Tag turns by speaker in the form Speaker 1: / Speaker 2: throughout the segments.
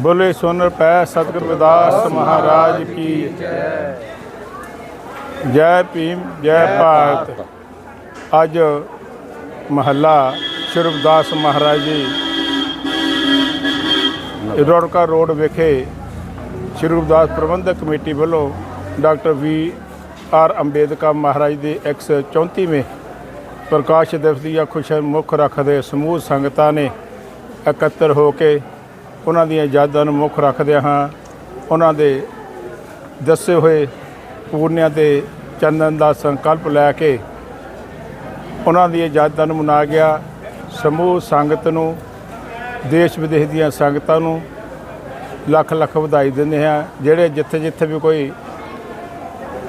Speaker 1: ਬੋਲੇ ਸੋਨਰ ਪੈ ਸਤਿਗੁਰ ਵਿਦਾਸ ਮਹਾਰਾਜ ਕੀ ਜੈ। ਭੀਮ ਜੈ ਭਾਰਤ। ਅੱਜ ਮਹੱਲਾ ਸ਼ਿਰਵਦਾਸ ਮਹਾਰਾਜ ਜੀ ਰੋੜਕਾ ਰੋਡ ਵਿਖੇ ਸ਼ਿਰਵਦਾਸ ਪ੍ਰਬੰਧਕ ਕਮੇਟੀ ਵੱਲੋਂ ਡਾਕਟਰ ਵੀ ਆਰ ਅੰਬੇਦਕਰ ਮਹਾਰਾਜ ਦੇ 134ਵੇਂ ਪ੍ਰਕਾਸ਼ ਦਿਵਸ ਦੀਆਂ ਖੁਸ਼ੀ ਮੁੱਖ ਰੱਖਦੇ ਸਮੂਹ ਸੰਗਤਾਂ ਨੇ ਇਕੱਤਰ ਹੋ ਕੇ ਉਹਨਾਂ ਦੀਆਂ ਯਾਦਾਂ ਨੂੰ ਮੁੱਖ ਰੱਖਦਿਆਂ ਹਾਂ, ਉਹਨਾਂ ਦੇ ਦੱਸੇ ਹੋਏ ਪੂਰਨਿਆਂ ਤੇ ਚੰਦਨ ਦਾ ਸੰਕਲਪ ਲੈ ਕੇ ਉਹਨਾਂ ਦੀਆਂ ਯਾਦਾਂ ਨੂੰ ਮਨਾ ਗਿਆ। ਸਮੂਹ ਸੰਗਤ ਨੂੰ ਦੇਸ਼ ਵਿਦੇਸ਼ ਦੀਆਂ ਸੰਗਤਾਂ ਨੂੰ ਲੱਖ ਲੱਖ ਵਧਾਈ ਦਿੰਦੇ ਹਾਂ, ਜਿਹੜੇ ਜਿੱਥੇ ਜਿੱਥੇ ਵੀ ਕੋਈ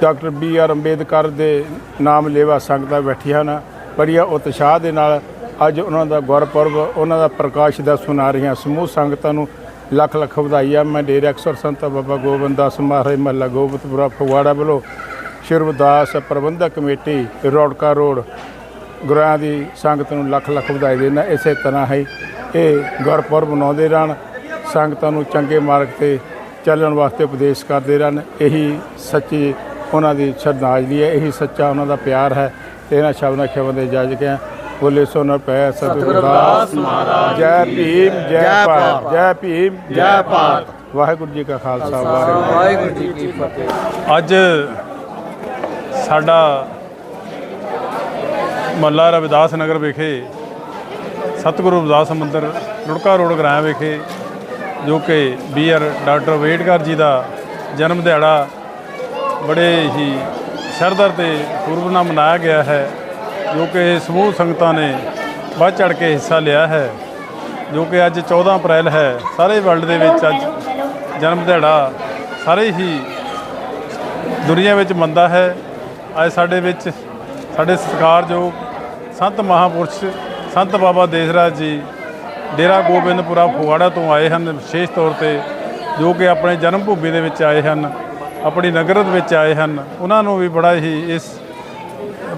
Speaker 1: ਡਾਕਟਰ ਬੀ ਆਰ ਅੰਬੇਦਕਰ ਦੇ ਨਾਮ ਲੇਵਾ ਸੰਗਤਾਂ ਬੈਠੀਆਂ ਹਨ, ਬੜੀਆਂ ਉਤਸ਼ਾਹ ਦੇ ਨਾਲ ਅੱਜ ਉਹਨਾਂ ਦਾ ਗੁਰਪੁਰਬ, ਉਹਨਾਂ ਦਾ ਪ੍ਰਕਾਸ਼ ਦਾ ਸੁਣਾ ਰਹੀਆਂ ਸਮੂਹ ਸੰਗਤਾਂ ਨੂੰ ਲੱਖ ਲੱਖ ਵਧਾਈਆਂ। ਮੈਂ ਡੇਰੇ ਅਕਸਰ ਸੰਤ ਬਾਬਾ ਗੋਬਿੰਦ ਦਾਸ ਮਹਾਰਾਜ, ਮਹੱਲਾ ਗੋਬਿੰਦਪੁਰਾ, ਫਗਵਾੜਾ ਵੱਲੋਂ ਸ਼ਿਰਵਦਾਸ ਪ੍ਰਬੰਧਕ ਕਮੇਟੀ, ਰੋੜਕਾ ਰੋਡ ਗੁਰਾਂ ਦੀ ਸੰਗਤ ਨੂੰ ਲੱਖ ਲੱਖ ਵਧਾਈ ਦੇਣਾ ਇਸੇ ਤਰ੍ਹਾਂ ਹੀ ਇਹ ਗੁਰਪੁਰਬ ਮਨਾਉਂਦੇ ਰਹਿਣ, ਸੰਗਤਾਂ ਨੂੰ ਚੰਗੇ ਮਾਰਗ ਤੇ ਚੱਲਣ ਵਾਸਤੇ ਉਪਦੇਸ਼ ਕਰਦੇ ਰਹਿਣ। ਇਹੀ ਸੱਚੀ ਉਹਨਾਂ ਦੀ ਸ਼ਰਧਾਂਜਲੀ ਹੈ, ਇਹੀ ਸੱਚਾ ਉਹਨਾਂ ਦਾ ਪਿਆਰ ਹੈ। ਤੇ ਇਹਨਾਂ ਸ਼ਬਦਾਂ ਖਿਆਵਾਂ ਦੇ ਜੱਜ ਕੇ ਬੋਲੇ ਸੋ ਨ ਪੈ ਸਤਿਗੁਰਦਾਸ ਮਹਾਰਾਜ ਜੈ ਭੀਮ ਜੈ ਭਾਰਤ। ਜੈ ਭੀਮ ਜੈ ਭਾਰਤ। ਵਾਹਿਗੁਰੂ ਜੀ ਕਾ ਖਾਲਸਾ ਵਾਹਿਗੁਰੂ
Speaker 2: ਵਾਹਿਗੁਰੂ ਜੀ ਕੀ ਫਤਿਹ।
Speaker 3: ਅੱਜ ਸਾਡਾ ਮੱਲਾ ਰਵਿਦਾਸ ਨਗਰ ਵਿਖੇ ਸਤਿਗੁਰੂ ਰਵਿਦਾਸ ਮੰਦਿਰ ਰੁੜਕਾ ਰੋਡ ਗ੍ਰਾਂ ਵਿਖੇ ਜੋ ਕਿ B R doctor Ambedkar ji ਦਾ ਜਨਮ ਦਿਹਾੜਾ ਬੜੇ ਹੀ ਸ਼ਰਧਾ ਤੇ ਪੂਰਵ ਨਾਲ ਮਨਾਇਆ ਗਿਆ ਹੈ। ਜੋ ਕਿ ਸਮੂਹ ਸੰਗਤਾਂ ਨੇ ਵੱਧ ਚੜ ਕੇ ਹਿੱਸਾ ਲਿਆ ਹੈ, ਜੋ ਕਿ ਅੱਜ 14 ਅਪ੍ਰੈਲ ਹੈ, ਸਾਰੇ ਵਰਲਡ ਦੇ ਵਿੱਚ ਅੱਜ ਜਨਮ ਦਿਹਾੜਾ ਸਾਰੇ ਹੀ ਦੁਨੀਆ ਵਿੱਚ ਮੰਦਾ ਹੈ। ਅੱਜ ਸਾਡੇ ਵਿੱਚ ਸਾਡੇ ਸਤਿਕਾਰਯੋਗ ਸੰਤ ਮਹਾਪੁਰਸ਼ ਸੰਤ ਬਾਬਾ ਦੇਸਰਾਜ ਜੀ ਡੇਰਾ ਗੋਬਿੰਦਪੁਰਾ ਫਗਵਾੜਾ ਤੋਂ ਆਏ ਹਨ, ਵਿਸ਼ੇਸ਼ ਤੌਰ ਤੇ ਜੋ ਕਿ ਆਪਣੇ ਜਨਮ ਭੂਮੀ ਦੇ ਵਿੱਚ ਆਏ ਹਨ, ਆਪਣੀ ਨਗਰਤ ਵਿੱਚ ਆਏ ਹਨ। ਉਹਨਾਂ ਨੂੰ ਵੀ ਬੜਾ ਹੀ ਇਸ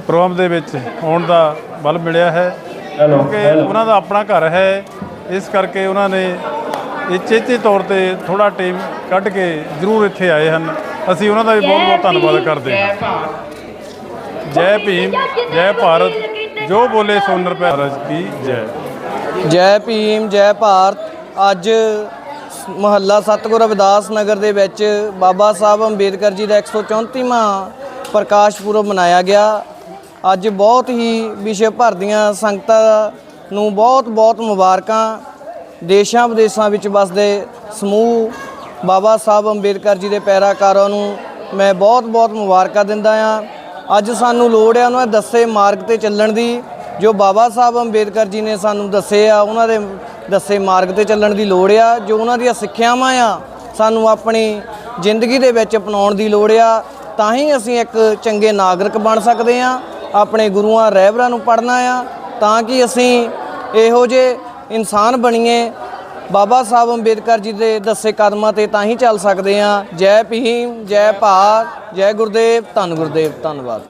Speaker 3: ਪ੍ਰੋਗਰਾਮ ਦੇ ਵਿੱਚ ਆਉਣ ਦਾ ਬਲ ਮਿਲਿਆ ਹੈ। ਕਿਉਂਕਿ ਉਹਨਾਂ ਦਾ ਆਪਣਾ ਘਰ ਹੈ। ਇਸ ਕਰਕੇ ਉਹਨਾਂ ਨੇ ਇਹ ਚੇਤੇ ਤੌਰ ਤੇ ਥੋੜਾ ਟਾਈਮ ਕੱਢ ਕੇ ਜ਼ਰੂਰ ਇੱਥੇ ਆਏ ਹਨ। ਅਸੀਂ ਉਹਨਾਂ ਦਾ ਵੀ ਬਹੁਤ ਬਹੁਤ ਧੰਨਵਾਦ ਕਰਦੇ ਹਾਂ। ਜੈ ਭੀਮ ਜੈ ਭਾਰਤ। ਜੋ ਬੋਲੇ ਸੋ ਨਰ ਭਾਰਤ ਕੀ ਜੈ।
Speaker 2: ਜੈ ਭੀਮ ਜੈ ਭਾਰਤ। ਅੱਜ ਮਹੱਲਾ ਸਤਿਗੁਰ ਰਵਿਦਾਸ ਨਗਰ ਦੇ ਵਿੱਚ ਬਾਬਾ ਸਾਹਿਬ ਅੰਬੇਦਕਰ ਜੀ ਦਾ 134ਵਾਂ ਪ੍ਰਕਾਸ਼ ਪੁਰਬ ਮਨਾਇਆ ਗਿਆ। ਅੱਜ ਬਹੁਤ ਹੀ ਵਿਸ਼ਵ ਭਰ ਦੀਆਂ ਸੰਗਤਾਂ ਨੂੰ ਬਹੁਤ ਬਹੁਤ ਮੁਬਾਰਕਾਂ ਦੇਸ਼ਾਂ ਵਿਦੇਸ਼ਾਂ ਵਿੱਚ ਵਸਦੇ ਸਮੂਹ ਬਾਬਾ ਸਾਹਿਬ ਅੰਬੇਦਕਰ ਜੀ ਦੇ ਪੈਰਾਕਾਰਾਂ ਨੂੰ ਮੈਂ ਬਹੁਤ ਬਹੁਤ ਮੁਬਾਰਕਾਂ ਦਿੰਦਾ ਆ ਅੱਜ ਸਾਨੂੰ ਲੋੜ ਹੈ ਉਹਨਾਂ ਦੱਸੇ ਮਾਰਗ ਤੇ ਚੱਲਣ ਦੀ, ਜੋ ਬਾਬਾ ਸਾਹਿਬ ਅੰਬੇਦਕਰ ਜੀ ਨੇ ਸਾਨੂੰ ਦੱਸੇ ਆ, ਉਹਨਾਂ ਦੇ ਦੱਸੇ ਮਾਰਗ ਤੇ ਚੱਲਣ ਦੀ ਲੋੜ ਆ, ਜੋ ਉਹਨਾਂ ਦੀਆਂ ਸਿੱਖਿਆਵਾਂ ਆ, ਸਾਨੂੰ ਆਪਣੀ ਜ਼ਿੰਦਗੀ ਦੇ ਵਿੱਚ ਅਪਣਾਉਣ ਦੀ ਲੋੜ ਆ। ਤਾਂ ਹੀ ਅਸੀਂ ਇੱਕ ਚੰਗੇ ਨਾਗਰਿਕ ਬਣ ਸਕਦੇ ਆ ਆਪਣੇ ਗੁਰੂਆਂ ਰਹਿਬਰਾਂ ਨੂੰ ਪੜ੍ਹਨਾ ਆ, ਤਾਂ ਕਿ ਅਸੀਂ ਇਹੋ ਜਿਹੇ ਇਨਸਾਨ ਬਣੀਏ। ਬਾਬਾ ਸਾਹਿਬ ਅੰਬੇਦਕਰ ਜੀ ਦੇ ਦੱਸੇ ਕਦਮਾਂ ਤੇ ਤਾਂ ਹੀ ਚੱਲ ਸਕਦੇ ਆ ਜੈ ਭੀਮ, ਜੈ ਭਾਰਤ, ਜੈ ਗੁਰਦੇਵ, ਧੰਨ ਗੁਰਦੇਵ, ਧੰਨਵਾਦ।